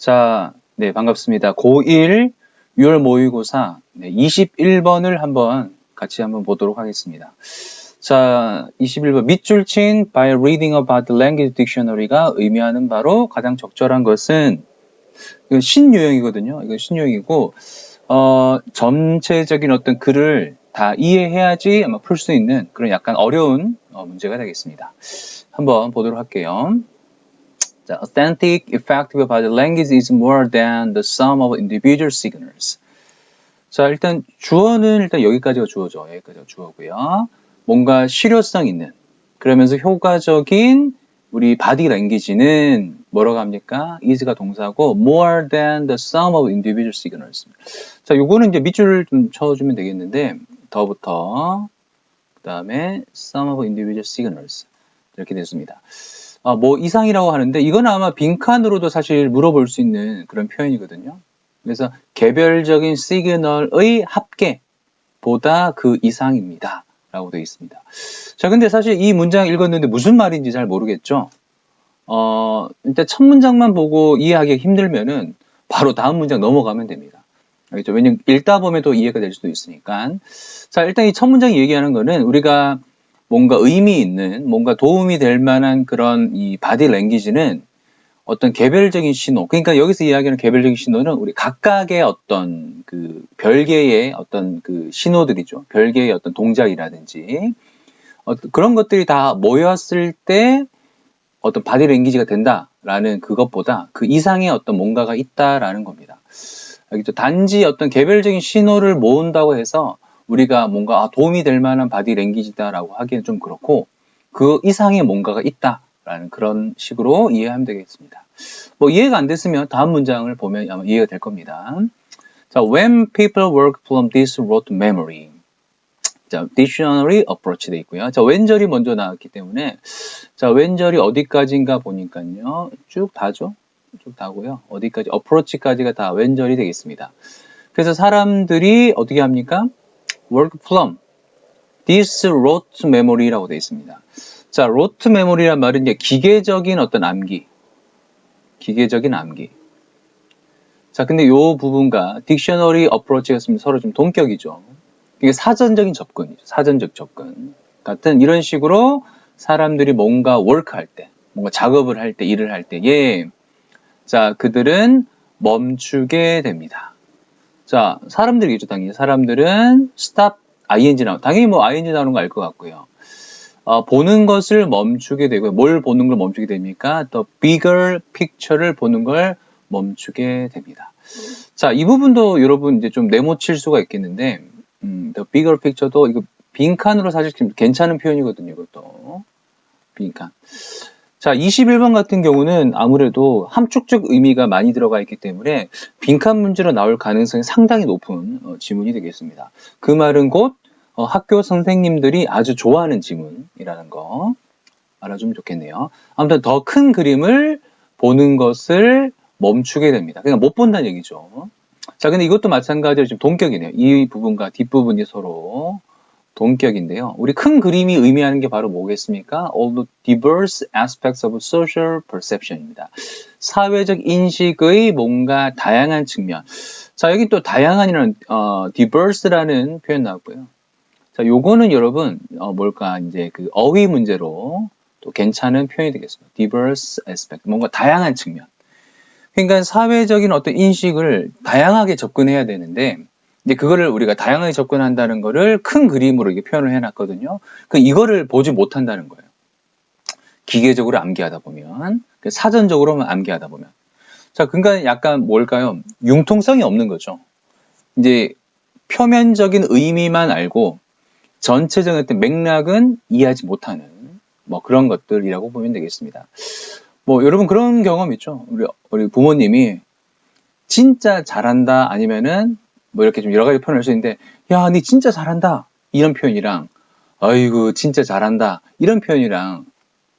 자, 네, 반갑습니다. 고1 6월 모의고사 네, 21번을 한번 같이 한번 보도록 하겠습니다. 자, 21번 밑줄 친 by reading about the language dictionary가 의미하는 바로 가장 적절한 것은 이거 신유형이거든요. 이거 신유형이고 어, 전체적인 어떤 글을 다 이해해야지 아마 풀 수 있는 그런 약간 어려운 어, 문제가 되겠습니다. 한번 보도록 할게요. 자, authentic, effective the language is more than the sum of individual signals. 자, 일단 주어는 일단 여기까지가 주어죠. 여기까지가 주어고요. 뭔가 실효성 있는 그러면서 효과적인 우리 바디 랭귀지는 뭐라고 합니까? is가 동사고 more than the sum of individual signals. 자, 요거는 이제 밑줄을 좀 쳐주면 되겠는데 더부터 그 다음에 sum of individual signals 이렇게 됐습니다. 아, 뭐 이상이라고 하는데 이건 아마 빈칸으로도 사실 물어볼 수 있는 그런 표현이거든요. 그래서 개별적인 시그널의 합계보다 그 이상입니다. 라고 되어 있습니다. 자, 근데 사실 이 문장 읽었는데 무슨 말인지 잘 모르겠죠? 어, 일단 첫 문장만 보고 이해하기 힘들면은 바로 다음 문장 넘어가면 됩니다. 알겠죠? 왜냐면 읽다 보면 또 이해가 될 수도 있으니까. 자, 일단 이 첫 문장이 얘기하는 거는 우리가 뭔가 의미 있는, 뭔가 도움이 될 만한 그런 이 바디 랭귀지는 어떤 개별적인 신호, 그러니까 여기서 이야기하는 개별적인 신호는 우리 각각의 어떤 그 별개의 어떤 그 신호들이죠. 별개의 어떤 동작이라든지 어, 그런 것들이 다 모였을 때 어떤 바디 랭귀지가 된다라는 그것보다 그 이상의 어떤 뭔가가 있다라는 겁니다. 단지 어떤 개별적인 신호를 모은다고 해서 우리가 뭔가 아, 도움이 될 만한 바디 랭귀지다라고 하기엔 좀 그렇고 그 이상의 뭔가가 있다. 라는 그런 식으로 이해하면 되겠습니다. 뭐 이해가 안 됐으면 다음 문장을 보면 아마 이해가 될 겁니다. 자, when people work from this rote memory. 자, dictionary approach 돼 있고요. 자, 왼절이 먼저 나왔기 때문에 자, 왼절이 어디까지인가 보니까요. 쭉 다죠. 쭉 다고요. 어디까지 approach까지가 다 왼절이 되겠습니다. 그래서 사람들이 어떻게 합니까? Work from this rote memory라고 되어 있습니다. 자, 로트 메모리란 말은 이제 기계적인 어떤 암기. 기계적인 암기. 자, 근데 요 부분과 딕셔너리 어프로치가 서로 좀 동격이죠. 이게 사전적인 접근이죠. 사전적 접근. 같은 이런 식으로 사람들이 뭔가 워크 할 때, 뭔가 작업을 할 때, 일을 할 때, 예. 자, 그들은 멈추게 됩니다. 자, 사람들이겠죠, 당연히. 사람들은 stop ing 나오 당연히 뭐 ing 나오는 거 알 것 같고요. 어, 보는 것을 멈추게 되고요. 뭘 보는 걸 멈추게 됩니까? The bigger picture를 보는 걸 멈추게 됩니다. 자, 이 부분도 여러분 이제 좀 네모칠 수가 있겠는데, 음, The bigger picture도 이거 빈칸으로 사실 좀 괜찮은 표현이거든요. 이것도 빈칸. 자, 21번 같은 경우는 아무래도 함축적 의미가 많이 들어가 있기 때문에 빈칸 문제로 나올 가능성이 상당히 높은 어, 지문이 되겠습니다. 그 말은 곧 어, 학교 선생님들이 아주 좋아하는 지문이라는 거 알아주면 좋겠네요. 아무튼 더 큰 그림을 보는 것을 멈추게 됩니다. 그러니까 못 본다는 얘기죠. 자, 근데 이것도 마찬가지로 지금 동격이네요. 이 부분과 뒷부분이 서로 동격인데요. 우리 큰 그림이 의미하는 게 바로 뭐겠습니까? All the diverse aspects of social perception입니다. 사회적 인식의 뭔가 다양한 측면. 자, 여기 또 다양한이라는, 어, diverse라는 표현 나왔고요. 자, 요거는 여러분 어, 뭘까 이제 그 어휘 문제로 또 괜찮은 표현이 되겠습니다. diverse aspect 뭔가 다양한 측면. 그러니까 사회적인 어떤 인식을 다양하게 접근해야 되는데 이제 그거를 우리가 다양하게 접근한다는 거를 큰 그림으로 이렇게 표현을 해놨거든요. 그 이거를 보지 못한다는 거예요. 기계적으로 암기하다 보면 그 사전적으로만 암기하다 보면 자 그러니까 약간 뭘까요? 융통성이 없는 거죠. 이제 표면적인 의미만 알고 전체적인 어떤 맥락은 이해하지 못하는 뭐 그런 것들이라고 보면 되겠습니다. 뭐 여러분 그런 경험 있죠? 우리 우리 부모님이 진짜 잘한다 아니면은 뭐 이렇게 좀 여러 가지 표현을 할 수 있는데 야, 니 진짜 잘한다 이런 표현이랑 아이고 진짜 잘한다 이런 표현이랑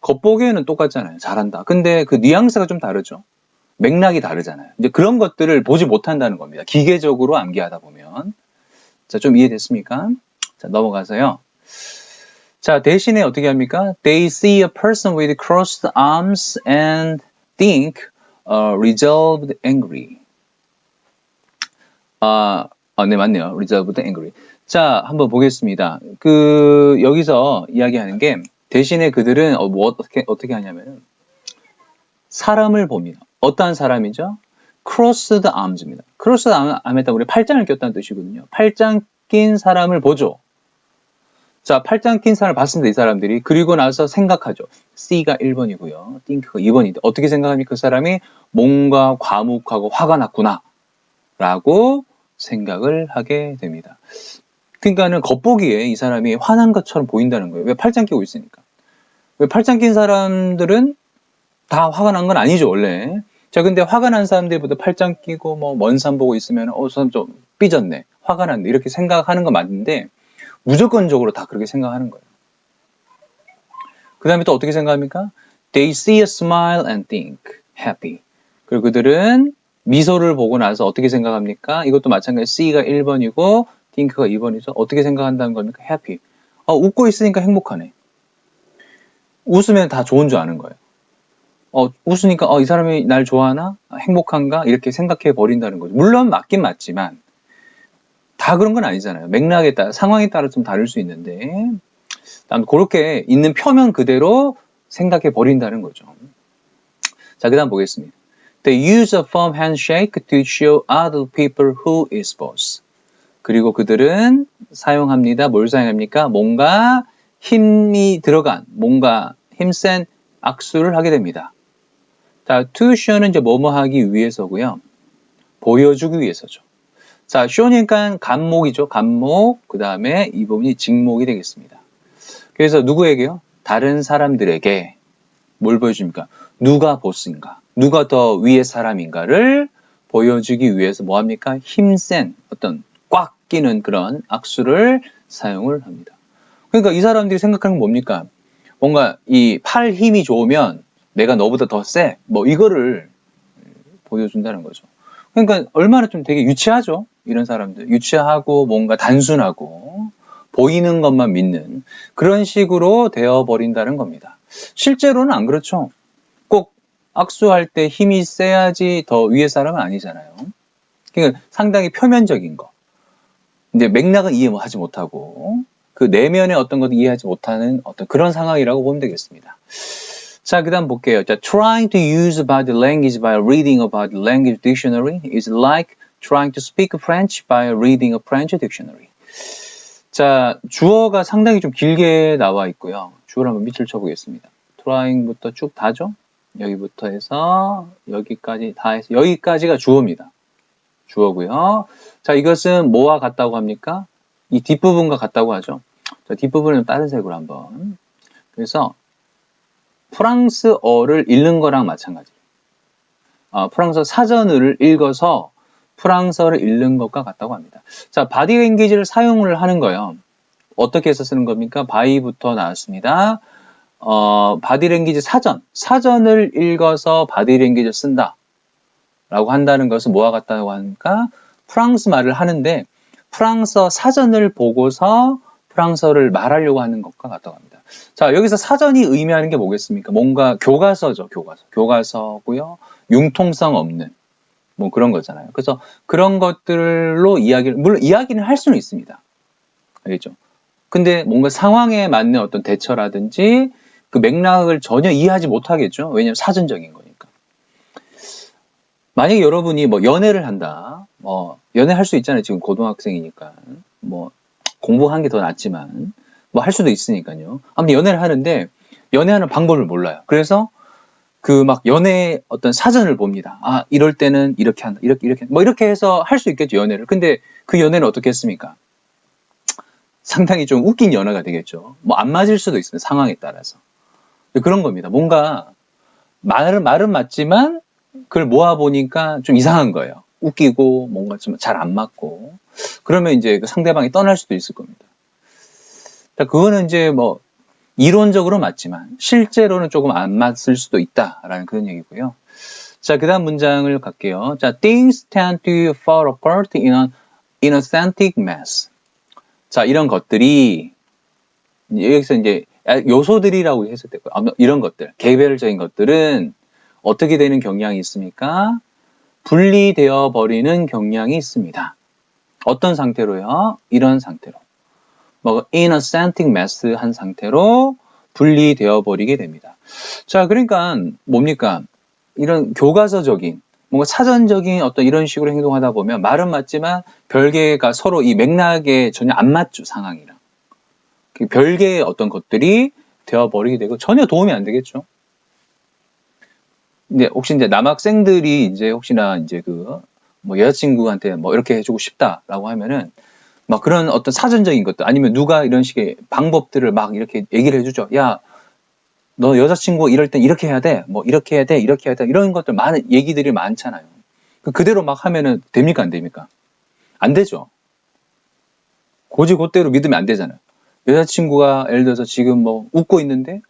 겉보기에는 똑같잖아요. 잘한다. 근데 그 뉘앙스가 좀 다르죠. 맥락이 다르잖아요. 이제 그런 것들을 보지 못한다는 겁니다. 기계적으로 암기하다 보면. 자, 좀 이해됐습니까? 자, 넘어가서요. 자, 대신에 어떻게 합니까? They see a person with crossed arms and think 어, reserved angry. 아, 아, 네, 맞네요. reserved angry. 자, 한번 보겠습니다. 그, 여기서 이야기하는 게, 대신에 그들은, 어, 뭐, 어떻게, 어떻게 하냐면은, 사람을 봅니다. 어떠한 사람이죠? crossed arms입니다. crossed arm에다 우리 팔짱을 꼈다는 뜻이거든요. 팔짱 낀 사람을 보죠. 자, 팔짱 낀 사람을 봤습니다, 이 사람들이. 그리고 나서 생각하죠. C가 1번이고요. think가 2번인데, 어떻게 생각하면 그 사람이 뭔가 과묵하고 화가 났구나. 라고 생각을 하게 됩니다. 그러니까는 겉보기에 이 사람이 화난 것처럼 보인다는 거예요. 왜 팔짱 끼고 있으니까. 왜 팔짱 낀 사람들은 다 화가 난 건 아니죠, 원래. 자, 근데 화가 난 사람들보다 팔짱 끼고 뭐 먼 산 보고 있으면 어, 선좀 삐졌네. 화가 났네. 이렇게 생각하는 건 맞는데 무조건적으로 다 그렇게 생각하는 거예요. 그 다음에 또 어떻게 생각합니까? They see a smile and think happy. 그리고 그들은 미소를 보고 나서 어떻게 생각합니까? 이것도 마찬가지 C가 1번이고 think가 2번이죠. 어떻게 생각한다는 겁니까? happy. 어, 웃고 있으니까 행복하네. 웃으면 다 좋은 줄 아는 거예요. 어, 웃으니까 어, 이 사람이 날 좋아하나? 행복한가? 이렇게 생각해 버린다는 거죠. 물론 맞긴 맞지만 다 그런 건 아니잖아요. 맥락에 따라 상황에 따라 좀 다를 수 있는데 난 그렇게 있는 표면 그대로 생각해 버린다는 거죠. 자, 그다음 보겠습니다. They use a firm handshake to show other people who is boss. 그리고 그들은 사용합니다. 뭘 사용합니까? 뭔가 힘이 들어간, 뭔가 힘센 악수를 하게 됩니다. 자, to show는 이제 뭐뭐 하기 위해서고요. 보여주기 위해서죠. 자, show니까 간목이죠. 간목. 그 다음에 이 부분이 직목이 되겠습니다. 그래서 누구에게요? 다른 사람들에게 뭘 보여줍니까? 누가 보스인가? 누가 더 위의 사람인가를 보여주기 위해서 뭐 합니까? 힘센 어떤 꽉 끼는 그런 악수를 사용을 합니다. 그러니까 이 사람들이 생각하는 건 뭡니까? 뭔가 이 팔 힘이 좋으면 내가 너보다 더 세. 뭐 이거를 보여준다는 거죠. 그러니까 얼마나 좀 되게 유치하죠. 이런 사람들. 유치하고 뭔가 단순하고 보이는 것만 믿는 그런 식으로 되어버린다는 겁니다. 실제로는 안 그렇죠. 꼭 악수할 때 힘이 세야지 더 위의 사람은 아니잖아요. 그러니까 상당히 표면적인 거. 이제 맥락은 이해하지 못하고 그 내면의 어떤 것도 이해하지 못하는 어떤 그런 상황이라고 보면 되겠습니다. 자, 그 다음 볼게요. 자, trying to use body language by reading a body language dictionary is like trying to speak French by reading a French dictionary. 자, 주어가 상당히 좀 길게 나와 있고요. 주어를 한번 밑을 쳐보겠습니다. trying부터 쭉 다죠? 여기부터 해서 여기까지 다 해서 여기까지가 주어입니다. 주어고요. 자, 이것은 뭐와 같다고 합니까? 이 뒷부분과 같다고 하죠. 자, 뒷부분은 다른 색으로 한번. 그래서 프랑스어를 읽는 거랑 마찬가지. 어, 프랑스어 사전을 읽어서 프랑스어를 읽는 것과 같다고 합니다. 자, 바디 랭귀지를 사용을 하는 거예요. 어떻게 해서 쓰는 겁니까? 바이부터 나왔습니다. 어, 바디 랭귀지 사전. 사전을 읽어서 바디 랭귀지를 쓴다. 라고 한다는 것은 뭐와 같다고 하니까 프랑스 말을 하는데 프랑스어 사전을 보고서 프랑스어를 말하려고 하는 것과 같다고 합니다. 자, 여기서 사전이 의미하는 게 뭐겠습니까? 뭔가 교과서죠, 교과서. 교과서고요. 융통성 없는 뭐 그런 거잖아요. 그래서 그런 것들로 이야기를 물론 이야기는 할 수는 있습니다. 알겠죠? 근데 뭔가 상황에 맞는 어떤 대처라든지 그 맥락을 전혀 이해하지 못하겠죠. 왜냐하면 사전적인 거니까. 만약에 여러분이 뭐 연애를 한다. 뭐 연애할 수 있잖아요. 지금 고등학생이니까. 뭐 공부하는 게더 낫지만 뭐 할 수도 있으니까요. 아무튼 연애를 하는데 연애하는 방법을 몰라요. 그래서 그 막 연애 어떤 사전을 봅니다. 아 이럴 때는 이렇게 한다, 이렇게 이렇게 뭐 이렇게 해서 할 수 있겠죠 연애를. 근데 그 연애는 어떻게 했습니까? 상당히 좀 웃긴 연애가 되겠죠. 뭐 안 맞을 수도 있습니다. 상황에 따라서 그런 겁니다. 뭔가 말은 말은 맞지만 그걸 모아 보니까 좀 이상한 거예요. 웃기고 뭔가 좀 잘 안 맞고 그러면 이제 그 상대방이 떠날 수도 있을 겁니다. 그거는 이제 뭐 이론적으로 맞지만 실제로는 조금 안 맞을 수도 있다라는 그런 얘기고요. 자, 그 다음 문장을 갈게요. 자, things tend to fall apart in an inauthentic mess. 자, 이런 것들이 여기서 이제 요소들이라고 했을 때 이런 것들, 개별적인 것들은 어떻게 되는 경향이 있습니까? 분리되어 버리는 경향이 있습니다. 어떤 상태로요? 이런 상태로. 뭐 in a scenting mass 한 상태로 분리되어 버리게 됩니다. 자, 그러니까 뭡니까? 이런 교과서적인 뭔가 사전적인 어떤 이런 식으로 행동하다 보면 말은 맞지만 별개가 서로 이 맥락에 전혀 안 맞죠 상황이랑 그 별개의 어떤 것들이 되어버리게 되고 전혀 도움이 안 되겠죠. 근데 혹시 이제 남학생들이 이제 혹시나 이제 그 뭐 여자친구한테 뭐 이렇게 해주고 싶다라고 하면은 막 그런 어떤 사전적인 것들 아니면 누가 이런 식의 방법들을 막 이렇게 얘기를 해주죠. 야, 너 여자친구 이럴 땐 이렇게 해야 돼. 뭐 이렇게 해야 돼. 이렇게 해야 돼. 이런 것들 많은 얘기들이 많잖아요. 그 그대로 막 하면은 됩니까? 안 됩니까? 안 되죠. 고지 곧대로 믿으면 안 되잖아요. 여자친구가 예를 들어서 지금 뭐 웃고 있는데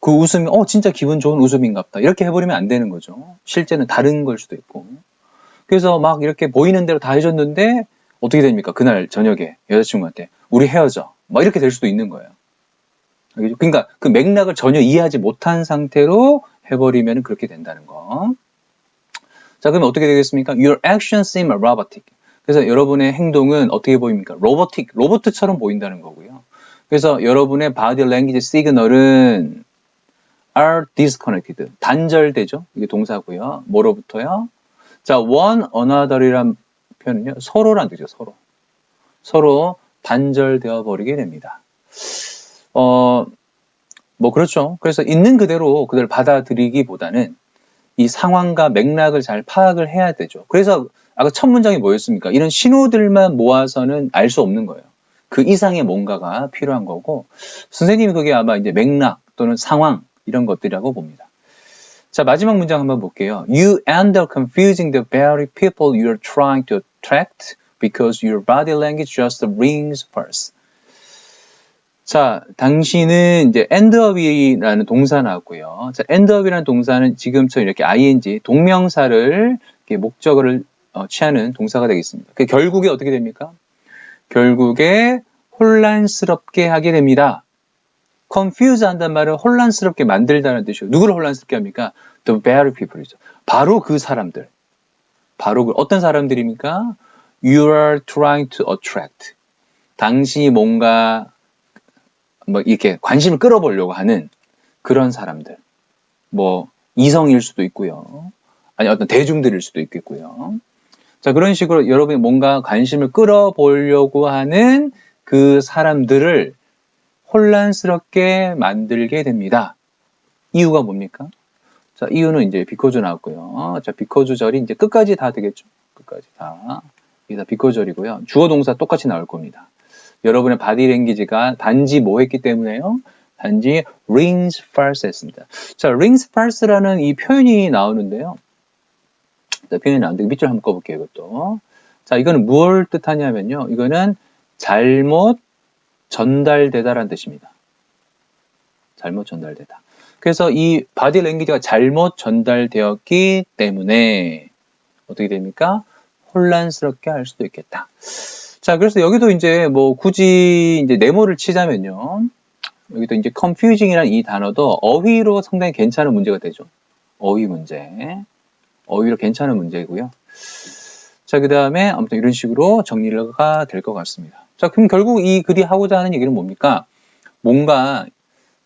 그 웃음이 어 진짜 기분 좋은 웃음인갑다 이렇게 해버리면 안 되는 거죠. 실제는 다른 걸 수도 있고. 그래서 막 이렇게 보이는 대로 다 해줬는데 어떻게 됩니까? 그날 저녁에 여자친구한테 우리 헤어져. 막 이렇게 될 수도 있는 거예요. 그러니까 그 맥락을 전혀 이해하지 못한 상태로 해버리면 그렇게 된다는 거. 자, 그럼 어떻게 되겠습니까? Your actions seem robotic. 그래서 여러분의 행동은 어떻게 보입니까? 로보틱, 로봇처럼 보인다는 거고요. 그래서 여러분의 body language signal은 are disconnected. 단절되죠. 이게 동사고요. 뭐로부터요? 자, one another이란 표현은요. 서로란 뜻이죠. 서로. 서로 단절되어 버리게 됩니다. 어, 뭐 그렇죠. 그래서 있는 그대로 그들 받아들이기보다는 이 상황과 맥락을 잘 파악을 해야 되죠. 그래서 아까 첫 문장이 뭐였습니까? 이런 신호들만 모아서는 알 수 없는 거예요. 그 이상의 뭔가가 필요한 거고 선생님이 그게 아마 이제 맥락 또는 상황 이런 것들이라고 봅니다. 자 마지막 문장 한번 볼게요. You end up confusing the very people you are trying to attract because your body language just rings first. 자, 당신은 이제 endup이라는 동사 나왔고요. 자, endup이라는 동사는 지금처럼 이렇게 ing 동명사를 이렇게 목적어를 어, 취하는 동사가 되겠습니다. 그 결국에 어떻게 됩니까? 결국에 혼란스럽게 하게 됩니다. confuse 한단 말은 혼란스럽게 만들다는 뜻이에요. 누구를 혼란스럽게 합니까? The very people이죠. 바로 그 사람들. 바로 그 어떤 사람들입니까? You are trying to attract. 당신이 뭔가 뭐 이렇게 관심을 끌어보려고 하는 그런 사람들. 뭐 이성일 수도 있고요. 아니 어떤 대중들일 수도 있겠고요. 자 그런 식으로 여러분이 뭔가 관심을 끌어보려고 하는 그 사람들을 혼란스럽게 만들게 됩니다. 이유가 뭡니까? 자, 이유는 이제 비코즈 나왔고요. 자, 비코즈 절이 이제 끝까지 다 되겠죠. 끝까지 다. 이게 다 비코절이고요. 주어 동사 똑같이 나올 겁니다. 여러분의 바디 랭귀지가 단지 뭐 했기 때문에요? 단지 rings false 했습니다. 자, rings false라는 이 표현이 나오는데요. 자, 표현이 나오는데 밑줄 한번 꺼볼게요, 이것도. 자, 이거는 무엇을 뜻하냐면요. 이거는 잘못 전달되다라는 뜻입니다. 잘못 전달되다. 그래서 이 바디 랭귀지가 잘못 전달되었기 때문에 어떻게 됩니까? 혼란스럽게 할 수도 있겠다. 자, 그래서 여기도 이제 뭐 굳이 이제 네모를 치자면요. 여기도 이제 confusing이라는 이 단어도 어휘로 상당히 괜찮은 문제가 되죠. 어휘 문제. 어휘로 괜찮은 문제고요. 자, 그 다음에 아무튼 이런 식으로 정리가 될 것 같습니다. 자, 그럼 결국 이 글이 하고자 하는 얘기는 뭡니까? 뭔가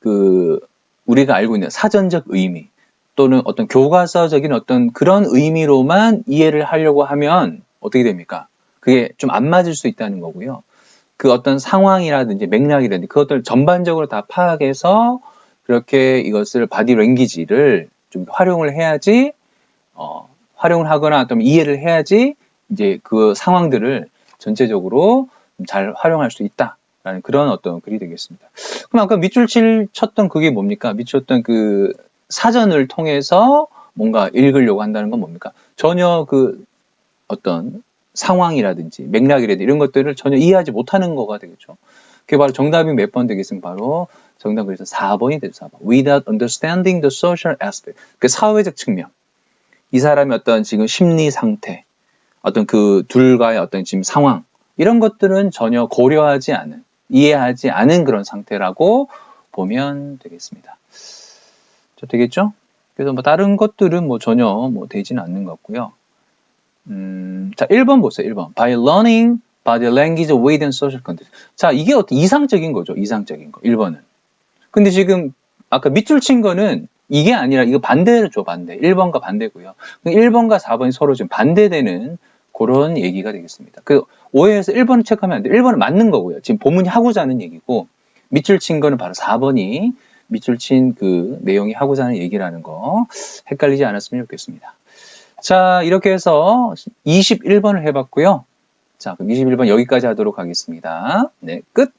그 우리가 알고 있는 사전적 의미 또는 어떤 교과서적인 어떤 그런 의미로만 이해를 하려고 하면 어떻게 됩니까? 그게 좀 안 맞을 수 있다는 거고요. 그 어떤 상황이라든지 맥락이라든지 그것들 전반적으로 다 파악해서 그렇게 이것을 바디 랭귀지를 좀 활용을 해야지 어, 활용을 하거나 좀 이해를 해야지 이제 그 상황들을 전체적으로 잘 활용할 수 있다라는 그런 어떤 글이 되겠습니다. 그럼 아까 밑줄 칠 쳤던 그게 뭡니까? 밑줄 쳤던 그 사전을 통해서 뭔가 읽으려고 한다는 건 뭡니까? 전혀 그 어떤 상황이라든지 맥락이라든지 이런 것들을 전혀 이해하지 못하는 거가 되겠죠. 그게 바로 정답이 몇 번 되겠으면 바로 정답 그래서 4번이 되죠. 4번. Without understanding the social aspect. 그 사회적 측면. 이 사람의 어떤 지금 심리 상태, 어떤 그 둘과의 어떤 지금 상황, 이런 것들은 전혀 고려하지 않은, 이해하지 않은 그런 상태라고 보면 되겠습니다. 자, 되겠죠? 그래서 뭐 다른 것들은 뭐 전혀 뭐 되지는 않는 것 같고요. 음, 자, 1번 보세요. 1번. By learning body language within social context. 자, 이게 어떤 이상적인 거죠. 이상적인 거. 1번은. 근데 지금 아까 밑줄 친 거는 이게 아니라 이거 반대를 줘, 반대. 1번과 반대고요. 1번과 4번이 서로 좀 반대되는 그런 얘기가 되겠습니다. 그 오해해서 1번을 체크하면 안 돼요. 1번은 맞는 거고요. 지금 본문이 하고자 하는 얘기고 밑줄 친 거는 바로 4번이 밑줄 친 그 내용이 하고자 하는 얘기라는 거 헷갈리지 않았으면 좋겠습니다. 자, 이렇게 해서 21번을 해봤고요. 자, 그럼 21번 여기까지 하도록 하겠습니다. 네, 끝!